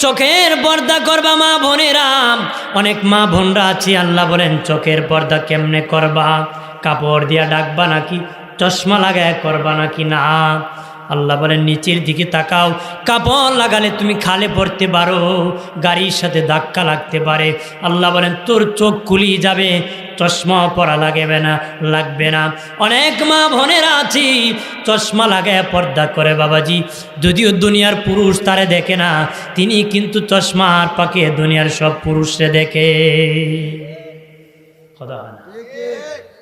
চোখের পর্দা করবা মা বোনেরা। অনেক মা বোনরা আছি, আল্লাহ বলেন, চোখের পর্দা কেমনে করবা? কাপড় দিয়া ডাকবা নাকি? চশমা লাগায় করবা নাকি না? আল্লাহ বলেন নিচের দিকে তাকাও। কাপড় লাগালে তুমি খালে পড়তে পারো গাড়ির সাথে ধাক্কা লাগতে পারে। আল্লাহ বলেন তোর চোখ কুলিয়ে যাবে চশমা পরা লাগবে না লাগবে না। অনেক মা বোনেরা আছি চশমা লাগায় পর্দা করে বাবাজি। যদিও দুনিয়ার পুরুষ তারে দেখে না তিনি কিন্তু চশমার পাকে দুনিয়ার সব পুরুষরে দেখে। কথা হয় না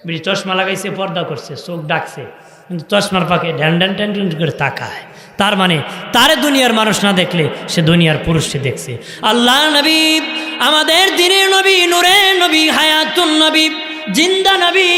বিড়ি চশমা লাগাইছে পর্দা করছে চোখ ডাকছে। কিন্তু চশমার পাখি ড্যান ড্যান করে তাকায়। তার মানে তারে দুনিয়ার মানুষ না দেখলে সে দুনিয়ার পুরুষকে দেখছে। আল্লাহ নবী, আমাদের দিনের নবী, নূরের নবী, হায়াতুন নবী, জিন্দা নবী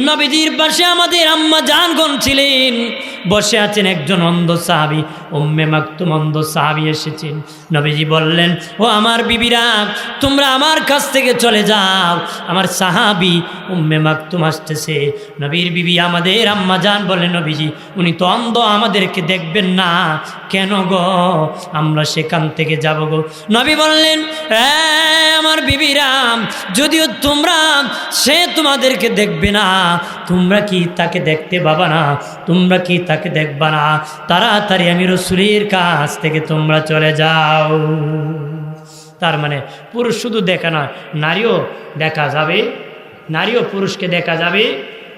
নবীজির পাশে আমাদের আম্মা জানগণ ছিলেন। বসে আছেন একজন অন্ধ সাহাবি উম্মে মাকতুম অন্ধ সাহাবি এসেছেন। নবীজি বললেন ও আমার বিবিরা তোমরা আমার কাছ থেকে চলে যাও। আমার সাহাবি উম্মে মাকতুম আসতেছে। নবীর বিবি আমাদের আম্মা জান বলেন নবীজি উনি তো অন্ধ আমাদেরকে দেখবেন না। কেন গো? আমরা সেখান থেকে যাব গো। নবী বললেন "এ, আমার বিবিরাম যদিও তোমরা সে তোমাদেরকে দেখবে না। তোমরা কি তাকে দেখতে পাবা না? তোমরা কি তাকে দেখবা না? তাড়াতাড়ি আমি রসুলের কাছ থেকে তোমরা চলে যাও। তার মানে পুরুষ শুধু দেখা নয়, নারীও দেখা যাবে। নারীও পুরুষকে দেখা যাবে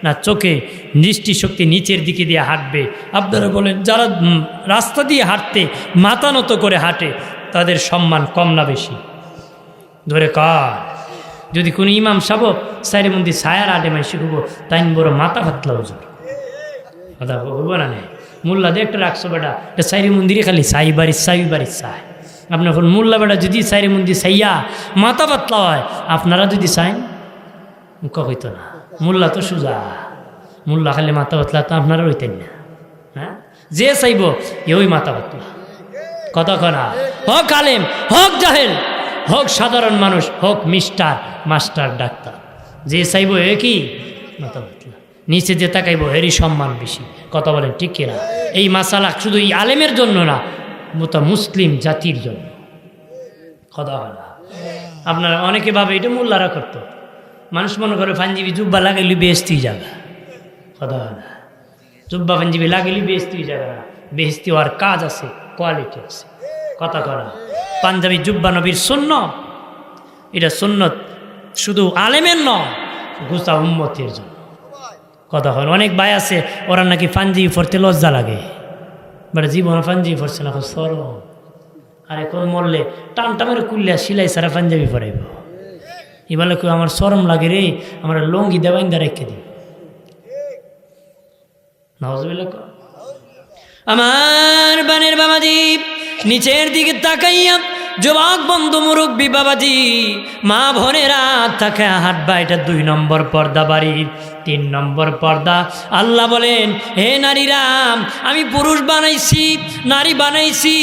না, চোখে দৃষ্টিশক্তি নিচের দিকে দিয়ে হাঁটবে। আপনারা বলেন, যারা রাস্তা দিয়ে হাঁটতে, মাথা নত করে হাঁটে, তাদের সম্মান কম না বেশি। ধরে কার। যদি কোনো ইমাম সাবো, সাইরে মন্দির ছায়ার আডে মাই শিখব তাই বড় মাথা ফাতলা হুজুর। কথা হইব না নেই মোল্লা একটা রাখছো বেটা, এটা সাইরি মন্দিরে খালি সাই বাড়ি সাই বাড়ি সাই আপনার এখন মোল্লা বেটা যদি সাইরি মন্দির সাইয়া মাথা পাতলা হয়, আপনারা যদি চাইন ক হইতো না। মোল্লা তো সুজা। মোল্লা খালি মাথা পাতলা তো আপনারা হইতেন না। হ্যাঁ? যে চাইব, এওই মাথা পাতলা কথা কনা হক আলেম, হক জাহেল। হোক সাধারণ মানুষ, হোক মিস্টার, মাস্টার, ডাক্তার। যে চাইব এ কি? নিচে যে তাকাইব এরই সম্মান বেশি। কথা বলেন, ঠিক কিনা? এই মাসালা শুধু এই আলেমের জন্য না মোটা মুসলিম জাতির জন্য। কথা হয় না আপনারা অনেকে ভাবে এটা মোল্লারা করতো। মানুষ মনে করে পাঞ্জিবি জুব্বা লাগাইলি বেহস্তি জায়গা কথা হয় না জুব্বা পাঞ্জিবি লাগাইলি বেহস্তি জায়গা না বেহস্তি হওয়ার কাজ আছে, কোয়ালিটি আছে। কথা করা পাঞ্জাবি জুব্বা নবীর শূন্য এটা সুন্নত শুধু আলেমের নয় গুসা উম্মতের জন্য। কথা হল, অনেক ভাই আছে, ওরা নাকি পাঞ্জিবি পড়তে লজ্জা লাগে। বাট জীবন পাঞ্জাবি পড়ছে না সরম আর এখন মরলে টান টামের কুল্লিয়া সিলাই সারা পাঞ্জাবি পরাইব। এবারে কেউ আমার সরম লাগে রে, আমার লঙ্গি দেবাইন দা রেখে দিই। আমার বানের বাবাজি নিচের দিকে তাকাইয়া যুবক বন্ধু মুরব্বী বাবাজি, মা ভনেরা তাকে হাঁটবা এটা দুই নম্বর পর্দা বাড়ির। তিন নম্বর পর্দা। আল্লাহ বলেন, হে নারীরাম আমি পুরুষ বানাইছি, নারী বানাইছি,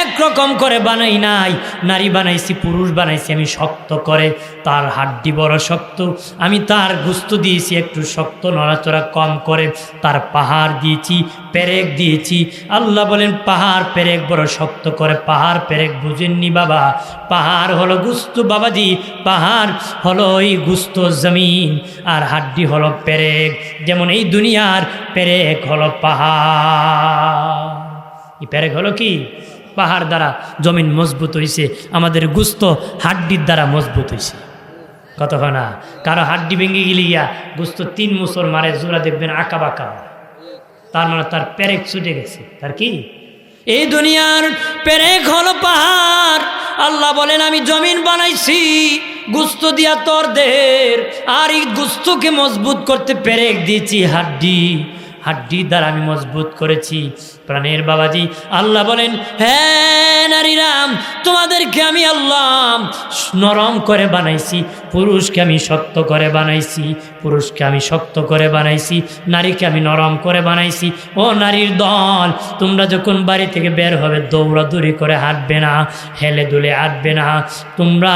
এক রকম করে বানাই নাই। নারী বানাইছি, পুরুষ বানাইছি, আমি শক্ত করে, তার হাড্ডি বড় শক্ত। আমি তার গুস্ত দিয়েছি, একটু শক্ত, নড়াচড়া কম করে, তার পাহাড় দিয়েছি, পেরেক দিয়েছি। আল্লাহ বলেন, পাহাড়, পেরেক বড় শক্ত করে, পাহাড়, পেরেক বুঝেননি বাবা। পাহাড় হলো গুস্ত বাবাজি, পাহাড় হলো ওই গুস্ত জমিন, আর হাড্ডি হলো পেরেক, যেমন এই দুনিয়ার পেরেক হলো পাহাড়। এই পেরেক হলো কি? পাহাড় দ্বারা জমিন মজবুত হয়েছে আমাদের গুস্ত হাড্ডির দ্বারা মজবুত হয়েছে কত না? কারও হাড্ডি ভেঙে গেলে গিয়া গুস্ত তিন মুসর মারে জোড়া দেখবেন আঁকা বাঁকা তার মানে তার পেরেক ছুটে গেছে। তার কি? এই দুনিয়ার পেরেক হলো পাহাড়। আল্লাহ বলেন, আমি জমিন বানাইছি। গুস্ত দিয়া তোর দেহের আর এই গুস্তকে মজবুত করতে পেরে দিয়েছি হাড্ডি। হাড্ডি দ্বারা আমি মজবুত করেছি। প্রাণের বাবাজি, আল্লাহ বলেন হ্যাঁ নারীরাম, তোমাদেরকে আমি আল্লাহ নরম করে বানাইছি। পুরুষকে আমি শক্ত করে বানাইছি, পুরুষকে আমি শক্ত করে বানাইছি, নারীকে আমি নরম করে বানাইছি। ও নারীর দল, তোমরা যখন বাড়ি থেকে বের হবে, দৌড়াদৌড়ি করে হাঁটবে না, হেলে দুলে হাঁটবে না। তোমরা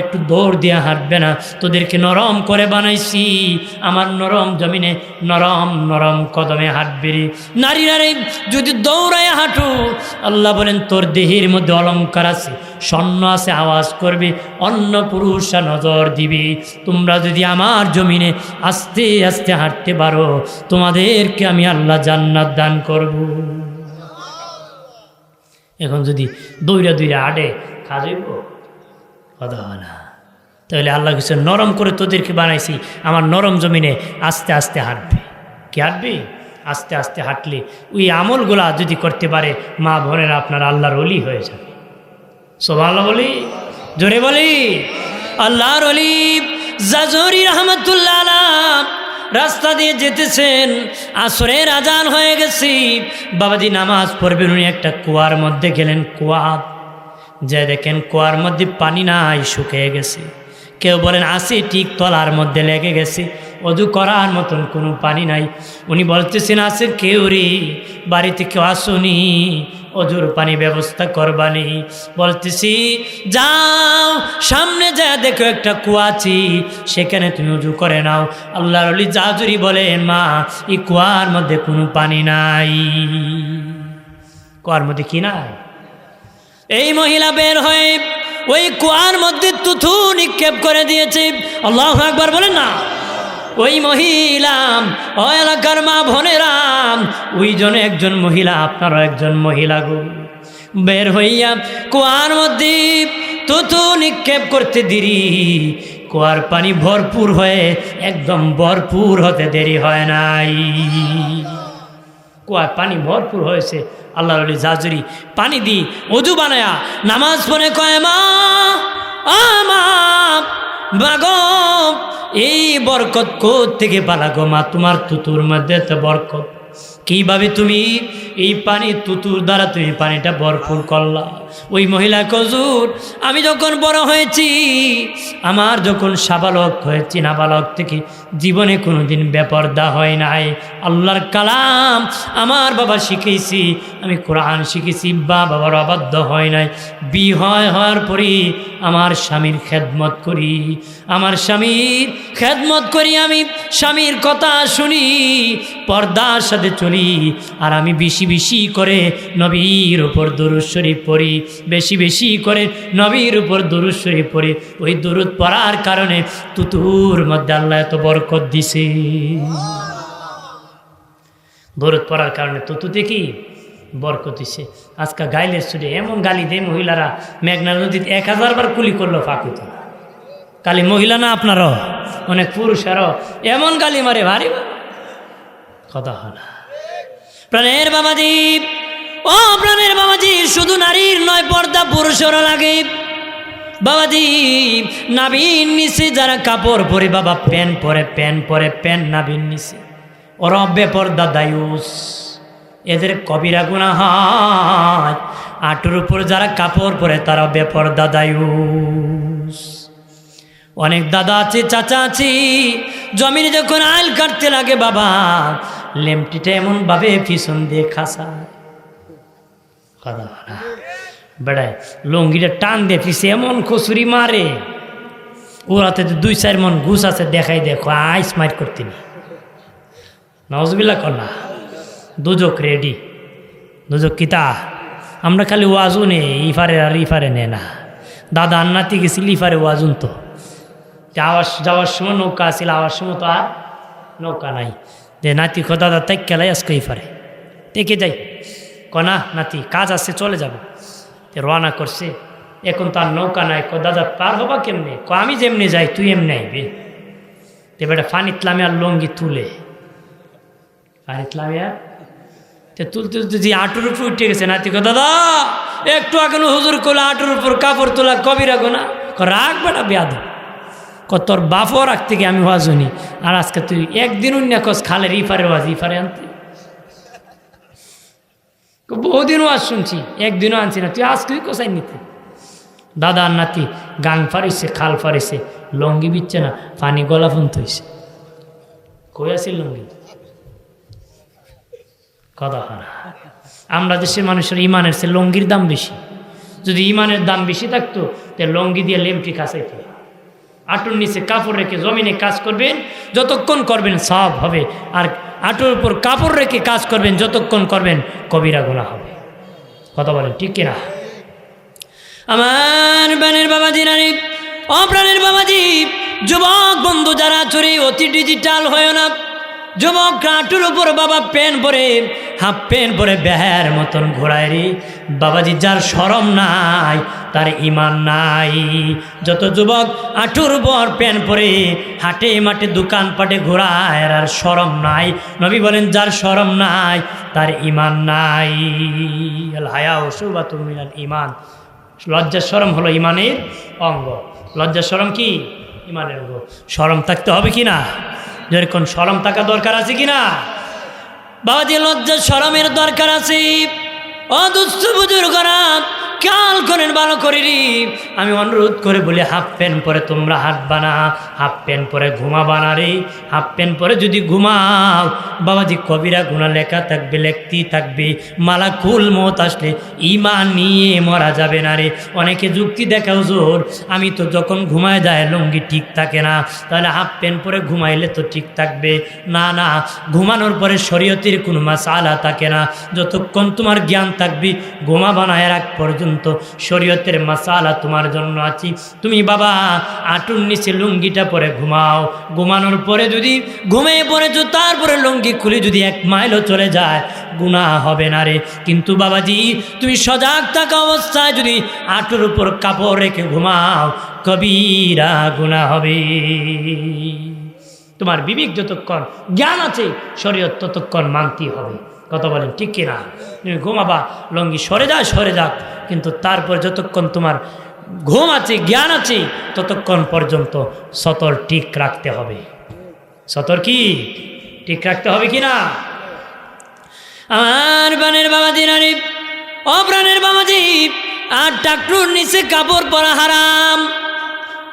একটু দৌড় দিয়ে হাঁটবে না, তোদেরকে নরম করে বানাইছি। আমার নরম জমিনে নরম নরম কদমে হাঁটবে নারী নারী যদি দৌড়ায় হাঁটু, আল্লাহ বলেন, তোর দেহের মধ্যে অলঙ্কার আছে, স্বর্ণ আছে, আওয়াজ করবে, অন্য পুরুষরা নজর দিবে। তোমরা যদি আমার জমিনে আস্তে আস্তে হাঁটতে পারো, তোমাদেরকে আমি আল্লাহ জান্নাত দান করব। এখন যদি দৌড়া দৌড়া হাঁটে খাজইব না তাহলে আল্লাহ কিছু নরম করে তোদেরকে বানাইছি, আমার নরম জমিনে আস্তে আস্তে হাঁটবে। কি হাঁটবি? আস্তে আস্তে হাঁটলে ওই আমলগুলা যদি করতে পারে, মা বোনেরা আপনার আল্লাহর অলি হয়ে যাবে। সব সোভাল্লা বলি, জোরে বলি। আল্লাহর অলিফ জাজরি রহমতুল্লাহ রাস্তা দিয়ে যেতেছেন, আসরের আজান হয়ে গেছি। বাবাজি নামাজ পড়বেন উনি একটা কুয়ার মধ্যে গেলেন, কুয়া। যে দেখেন কুয়ার মধ্যে পানি নাই, শুকিয়ে গেছে। কেউ বলেন, আসি ঠিক তলার মধ্যে লেগে গেছে। অজু করার মতন কোনো পানি নাই। উনি বলতেছেন আছে কেউ রে, বাড়িতে কেউ আসুনি, অজুর পানি ব্যবস্থা করবানি। বলতেছি, যাও, সামনে যা দেখো একটা কুয়াছি সেখানে তুমি উজু করে নাও। আল্লাহর অলি জাজুরি বলেন, মা, এই কুয়ার মধ্যে কোনো পানি নাই। কুয়ার মধ্যে কি নাই? এই মহিলা বের হয়ে ওই কুয়ার মধ্যে তুথু নিক্ষেপ করে দিয়েছে। আল্লাহ একবার বলেন, না ওই মহিলাম ও এলাকার মা ভনেরাম ওই জন্য একজন মহিলা, আপনারও একজন মহিলা গো। বের হইয়া কুয়ার মধ্যে তুতু নিক্ষেপ করতে দেরি। কুয়ার পানি ভরপুর হয়ে একদম ভরপুর হতে দেরি হয় নাই। কুয়ার পানি ভরপুর হয়েছে, আল্লাহ আলী জাজুরি, পানি দি অজু বানায়া নামাজ পড়ে কয়, মা আমা মাগো এই বরকত কোথ থেকে পালা গো মা? তোমার তুতুর মধ্যে তো বরকত। কীভাবে তুমি এই পানি তুতুর দ্বারা তুমি পানিটা ভরপুর করলা? ওই মহিলা কজুর, আমি যখন বড় হয়েছি, আমার যখন সাবালক হয়েছি, নাবালক থেকে জীবনে কোনো দিন বেপর্দা হয় নাই। আল্লাহর কালাম, আমার বাবা শিখেছি, আমি কোরআন শিখেছি বা বাবার অবাধ্য হয় নাই। বিহয় হওয়ার পরেই আমার স্বামীর খেদমত করি। আমার স্বামীর খেদমত করি, আমি স্বামীর কথা শুনি, পর্দার সাথে চলি, আর আমি বেশি বেশি করে নবীর ওপর দরুদ শরীফ পড়ি। বেশি বেশি করে নবীর উপর দরুদ শরীফ পড়ি। ওই দরুদ পড়ার কারণে তুতুর মধ্যে আল্লাহ এত বরকত দিছে। দরুদ পড়ার কারণে তুতুতে কি বরকত দিছে? আজকে গাইলে সুরে এমন গালি দেয় মহিলারা, মেঘনা নদীতে এক হাজার বার কুলি করল ফাঁকুত। কালি মহিলা না আপনারও? অনেক পুরুষেরও। এমন গালি মারে, ভারী কথা না প্রাণের বাবাজি ও প্রাণের বাবাজি, শুধু নারীর নয়, পর্দা পুরুষেরও লাগে। বাবাজি নাবিন নিচে যারা কাপড় পরে, বাবা প্যান পরে প্যান পরে প্যান নাবিন নিচে। ওরা বেপর্দা দায়ুস। এদের কবিরা গুণা হয় আটুর উপর যারা কাপড় পরে, তারা বেপর্দা দায়ুস। অনেক দাদা আছে, চাচা আছে। জমিনে যখন আইল কাটতে লাগে, বাবা, লেমটিটা এমনভাবে পিছন দিয়ে খাসায়। বেড়ায় লঙ্গিটা টান দিয়ে পিছে এমন খুচুরি মারে। ওরাতে দুই, চার মন ঘুষ আছে, দেখাই দেখো আইস মাইট করতে নি। নজবিল্লা কল্লা দুজক রেডি দুজক কিতা আমরা খালি ওয়াজু নে, ইফারে আর ইফারে নে না। দাদা আন্নাতি গেছিল, ইফারে ওয়াজুন তো যাওয়ার যাওয়ার সময় নৌকা আসিল আওয়ার সময় তো আর নৌকা নাই। যে নাতি খো দাদা তাই খেলাই আজকে ইফারে। দেখে যাই। কনা নাতি, কাজ আছে, চলে যাব। রওনা করছে। এখন তার নৌকা নাই। ক দাদা, পার হবা কেমনে? ক আমি যেমনি যাই, তুই এমনি আইবে। তে বেটা ফানিতলামে আর লঙ্গি তুলে। ফানিতলামে আর তে তুলতে তুলতে যে আঁটুর উপর উঠে গেছে, নাতি কো দাদা, একটু আগে হুজুর কোলা আঁটুর উপর কাপড় তোলা, কবি রাখো না? ক রাখ বেটা বেয়াদ ক তোর বাপও রাখতে গিয়ে আমি ওয়াজুনি আর আজকে তুই একদিন অন্য কস খালের ইফারে ওয়াজ, ইফারে আনতে। বহুদিন ওয়াজ শুনছি, একদিনও আনছি না। তুই আজকে কোথায় নিতে? দাদা নাতি, গাং ফারিছে খাল ফারিছে লঙ্গি বিচ্ছে না, পানি গলা ফুন্ত হয়েছে কই আছিল লুঙ্গি? কথা আমরা দেশের মানুষের ইমানের চেয়ে লঙ্গির দাম বেশি। যদি ইমানের দাম বেশি থাকতো তাহলে লঙ্গি দিয়ে লেমটি কাছাইতে আটুর নিচে কাপড় রেখে জমিনে কাজ করবেন, যতক্ষণ করবেন সব হবে। আর আটুর উপর কাপড় রেখে কাজ করবেন, যতক্ষণ করবেন কবিরা গোনা হবে। কথা বলেন, ঠিক কিনা? আমার বানের বাবাজি রানী, অপ্রাণের বাবাজি, যুবক বন্ধু যারা চুরি, অতি ডিজিটাল হয় না। যুবক হাঁটুর উপর বাবা পেন পরে, হাফ পেন পরে বেহার মতন ঘোরায় রে। বাবাজি, যার সরম নাই, তার ইমান নাই। যত যুবক আঠুর উপর পেন পরে হাটে মাঠে দোকান পাটে ঘোরায়, আর সরম নাই। নবী বলেন, যার সরম নাই, তার ইমান নাই। হায়া ওসুবা তুমিনাল ইমান লজ্জা সরম হলো ইমানের অঙ্গ। লজ্জা সরম কি? ইমানের অঙ্গ। সরম থাকতে হবে কি না? যেরকম সরম থাকা দরকার আছে কি না? বাবাজি লজ্জা সরমের দরকার আছে। অদুস্থ বুজুর্গরা খেয়াল করেন ভালো করে রি আমি অনুরোধ করে বলি, হাফ প্যান্ট পরে তোমরা হাঁটবা না, হাফ প্যান্ট পরে ঘুমাবা না রে। হাফ প্যান্ট পরে যদি ঘুমাও, বাবাজি কবিরা গুণা লেখা থাকবে, লেখতেই থাকবে। মালা কুল মত আসলে ইমান নিয়ে মরা যাবে না রে। অনেকে যুক্তি দেখাও জোর আমি তো যখন ঘুমায় যায়, লুঙ্গি ঠিক থাকে না। তাহলে হাফ প্যান্ট পরে ঘুমাইলে তো ঠিক থাকবে। না না, ঘুমানোর পরে শরীয়তের কোনো মাস মাসালা থাকে না। যতক্ষণ তোমার জ্ঞান থাকবে, ঘুমাবা না, এর আগ পর্যন্ত শরীয়তের মাসালা তোমার জন্য আছি। তুমি বাবা, আটুর নিচে লুঙ্গিটা পরে ঘুমাও। ঘুমানোর পরে যদি ঘুমিয়ে পড়েছো, তারপরে লুঙ্গি খুলে যদি এক মাইলও চলে যায় গুণা হবে না রে। কিন্তু বাবাজি, তুমি সজাগ থাকা অবস্থায় যদি আটুর উপর কাপড় রেখে ঘুমাও, কবিরা গুণা হবে। তোমার বিবেক যতক্ষণ, জ্ঞান আছে, শরীয়ত ততক্ষণ মানতে হবে। কথা বলেন, ঠিক কিনা? তুমি ঘুমাবা, লঙ্গি সরে যা সরে যাক, কিন্তু তারপর যতক্ষণ তোমার ঘুম আছে, জ্ঞান আছে, ততক্ষণ পর্যন্ত সতর ঠিক রাখতে হবে। সতর কি? ঠিক রাখতে হবে কি না আমার বানের বাবাজি নারী, অপ্রাণের বাবা বাবাজি, আর টাকনুর নিচে কাপড় পরা হারাম।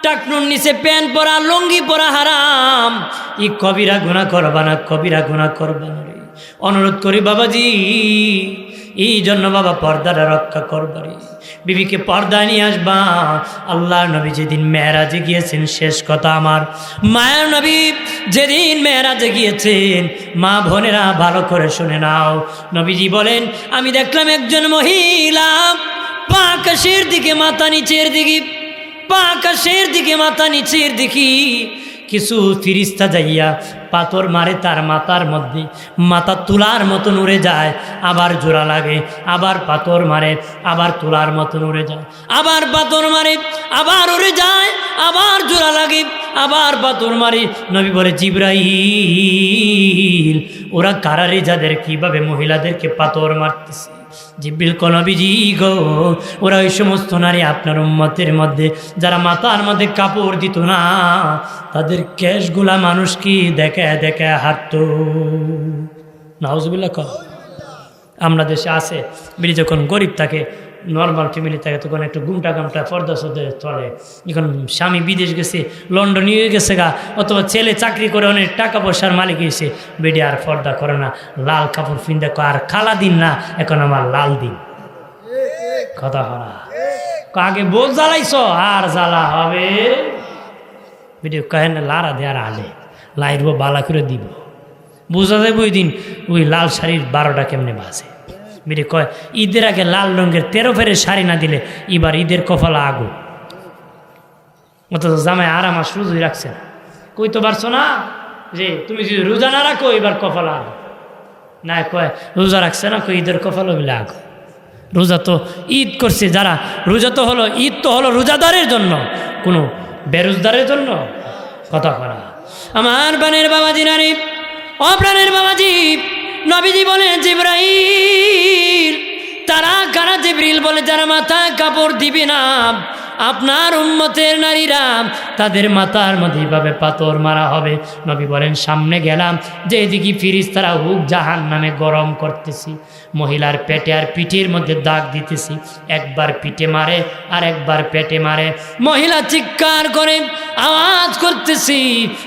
টাকনুর নিচে প্যান্ট পরা, লুঙ্গি পরা হারাম। ই কবিরা গুণা করবা না, কবিরা গুণা করবা না রে। অনুরোধ করি বাবাজি, এই জন্য বাবা পর্দাটা রক্ষা করবারে বিবিকে পর্দায় নিয়ে আসবা। আল্লাহ নবী যেদিন মেয়েরাজে গিয়েছেন, শেষ কথা আমার। মায়ের নবী যেদিন মেয়েরাজে গিয়েছেন, মা বোনেরা ভালো করে শুনে নাও। নবীজি বলেন, আমি দেখলাম একজন মহিলা পাকাশের দিকে, মাথা নিচের দিকে। পা আকাশের দিকে, মাথা নিচের দিকে। কিছু ফিরিস্তা যাইয়া পাথর মারে তার মাথার মধ্যে। মাথা তুলার মতন উড়ে যায়, আবার জোড়া লাগে, আবার পাথর মারে, আবার তুলার মতন উড়ে যায়। আবার পাথর মারে, আবার উড়ে যায়, আবার জোড়া লাগে, আবার পাথর মারে। নবী বলে, জিব্রাইল, ওরা কারারে যাদের কীভাবে মহিলাদেরকে পাথর মারতেছে? জিব্রিল কলবিজি গো, ওরা ওই সমস্ত নারী আপনার উম্মতের মধ্যে, যারা মাথার মধ্যে কাপড় দিত না, তাদের ক্যাশগুলা মানুষ কি দেখে দেখে হাঁটত? নাহজবুল্লাহ ক আমরা দেশে আছে বিড়ি যখন গরিব থাকে নর্মাল ফ্যামিলি থাকে, তখন একটু গুমটা গামটা পর্দা সদে চলে। এখন স্বামী বিদেশ গেছে, লন্ডন নিয়ে গেছে গা, অথবা ছেলে চাকরি করে অনেক টাকা পয়সার মালিক হয়েছে, বেডে আর পর্দা করে না। লাল কাপড় ফিন্দা আর খালা দিন না, এখন আমার লাল দিন। কথা হরা আগে বোঝ জ্বালাইছ, আর জ্বালা হবে। ভিডিও কহে না লারা দে আর আলে, লাইরব বালা করে দিব। বোঝা যাবে ওই দিন, ওই লাল শাড়ির বারোটা কেমনে বাজে। মেরে কয়, ঈদের আগে লাল রঙের তেরো ফেরে শাড়ি না দিলে এবার ঈদের কপালা আগু। অথচ জামাই আরাম আর সুযোগ রাখছে কই তো পারছ না? যে তুমি যদি রোজা না রাখো, এবার কপাল আগো। না কয়, রোজা রাখছে না, কই ঈদের কপাল বলে আগো। রোজা তো ঈদ করছে যারা, রোজা তো হলো, ঈদ তো হলো রোজাদারের জন্য, কোনো বেরোজদারের জন্য। কথা করা আমার বানের বাবাজি নারী, অপ্রাণের বাবাজি। নবীজি বলে জিব্রাইল, তারা কারা জিব্রিল বলে? যারা মাথায় কাপড় দিবে না। আপনার উন্মতের নারীরা তাদের মাথার মধ্যে এইভাবে পাথর মারা হবে। নবী বলেন, সামনে গেলাম, যে এদিকে ফিরিস তারা হুক জাহান নামে গরম করতেছি। মহিলার পেটে আর পিঠের মধ্যে দাগ দিতেছি। একবার পিঠে মারে আর একবার পেটে মারে। মহিলা চিৎকার করে, আওয়াজ করতেছি।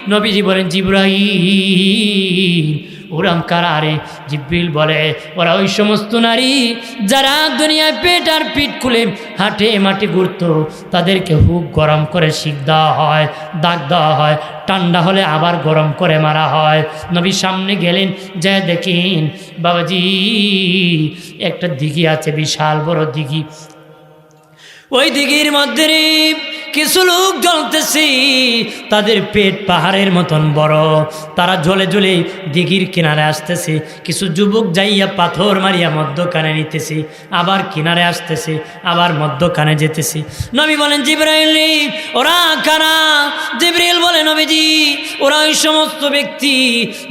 নবীজি বলেন জিব্রাহিম ওরাম কারা রে জিব্রিল বলে, ওরা ওই সমস্ত নারী যারা দুনিয়ায় পেট আর পিঠ খুলে হাটে মাঠে ঘুরতো, তাদেরকে হুক গরম করে শিখ দেওয়া হয়, দাগ দেওয়া হয়, ঠান্ডা হলে আবার গরম করে মারা হয়। নবী সামনে গেলেন, যা দেখিন, বাবাজি, একটা দিঘি আছে, বিশাল বড় দিঘি। ওই দিঘির মধ্যে কিছু লোক জ্বলতেছি, তাদের পেট পাহাড়ের মতন বড়। তারা জ্বলে জ্বলে দিঘির কিনারে আসতেছে। কিছু যুবক যাইয়া পাথর মারিয়া মধ্যখানে নিতেছি, আবার কিনারে আসতেছে, আবার মধ্যখানে যেতেছি। নবী বলেন, জিব্রাইল ওরা কারা? জিব্রাইল বলে, নবীজি, ওরা ওই সমস্ত ব্যক্তি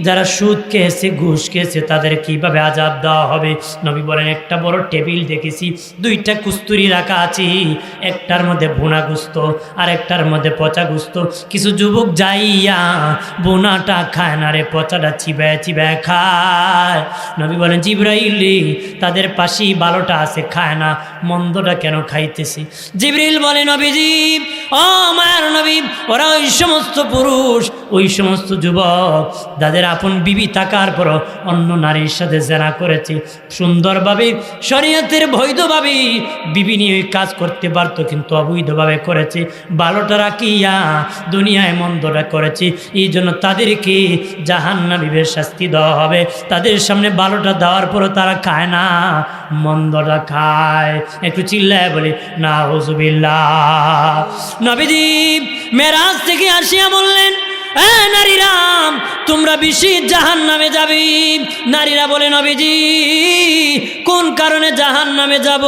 যারা সুদ খেয়েছে, ঘুষ খেয়েছে, তাদের কীভাবে আজাব দেওয়া হবে? নবী বলেন, একটা বড় টেবিল দেখেছি, দুইটা কুস্তুরি রাখা আছে, একটার মধ্যে ভুনা গুস্ত আর একটার মধ্যে পচা গুস্ত। কিছু যুবক যাইয়া বোনাটা খায় না রে, পচাটা চিবায় চিবায় খায়। নবী বলেন, জিব্রাইলি, তাদের পাশেই বালোটা আছে, খায় না, মন্দটা কেন খাইতেছি? জিব্রাইল বলে, নবীজি, ও মায়ের নবী, ওরা ওই সমস্ত পুরুষ, ওই সমস্ত যুবক যাদের আপন বিবি থাকার পর অন্য নারীর সাথে জেনা করেছে। সুন্দরভাবে, শরীয়তের বৈধভাবে বিবি নিয়ে কাজ করতে পারতো, কিন্তু অবৈধভাবে করেছে। বালোটা রাখিয়া দুনিয়ায় মন্দটা করেছি। এই জন্য তাদেরকে জাহান্না বিবের শাস্তি দেওয়া হবে। তাদের সামনে ভালোটা দেওয়ার পরও তারা খায় না, মন্দটা খায়। একটু চিল্লায় বলি না হুজুবিল্লা নবীজি মেরাজ থেকে আসিয়া বললেন এ নারীরাম তোমরা বেশি জাহান নামে যাবি। নারীরা বলে, নবীজি, কোন কারণে জাহান নামে যাব?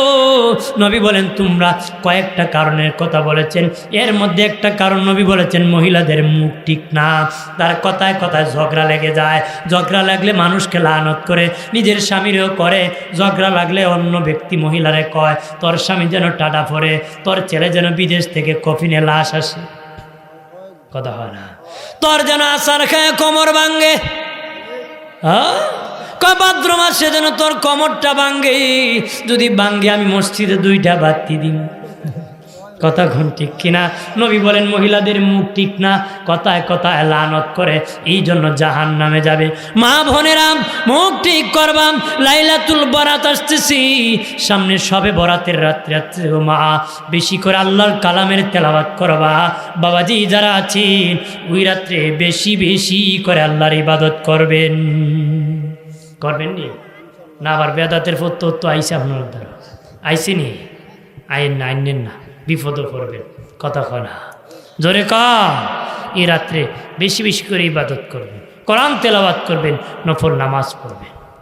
নবী বলেন, তোমরা কয়েকটা কারণের কথা বলেছেন। এর মধ্যে একটা কারণ নবী বলেছেন, মহিলাদের মুখ ঠিক না। তার কথায় কথায় ঝগড়া লেগে যায়। ঝগড়া লাগলে মানুষকে লানত করে, নিজের স্বামীরও করে। ঝগড়া লাগলে অন্য ব্যক্তি মহিলারে কয়, তোর স্বামী যেন টাটা পড়ে, তোর ছেলে যেন বিদেশ থেকে কফিনে লাশ আসে। কথা হয় না। তোর যেন আসার খায় কোমর ভাঙ্গে। হ্যাঁ? ভাদ্র মাসে যেন তোর কোমরটা ভাঙ্গে। যদি ভাঙ্গে, আমি মসজিদে দুইটা বাতি দিন কথা ঘন ঠিক কিনা? নবী বলেন, মহিলাদের মুখ ঠিক না। কথায় কথায় লানত করে, এই জন্য জাহান নামে যাবে। মা বোনেরাম মুখ ঠিক করবাম, লাইলাতুল বরাত আসতেছি। সামনে সবে বরাতের রাত্রে ও মা। বেশি করে আল্লাহর কালামের তেলাবাত করবা। বাবাজি যারা আছেন, ওই রাত্রে বেশি বেশি করে আল্লাহর ইবাদত করবেন। করবেন নি? না, আবার বেদাতের তো আইসে আপনার দ্বারা। আইসি নি? আইন না, আইনেন না। বিপদও পড়বেন কথা কনা জোরে ক এ রাত্রে বেশি বেশি করে ইবাদত করবেন। কোরআন তেলাবাদ করবেন, নফল নামাজ পড়বেন।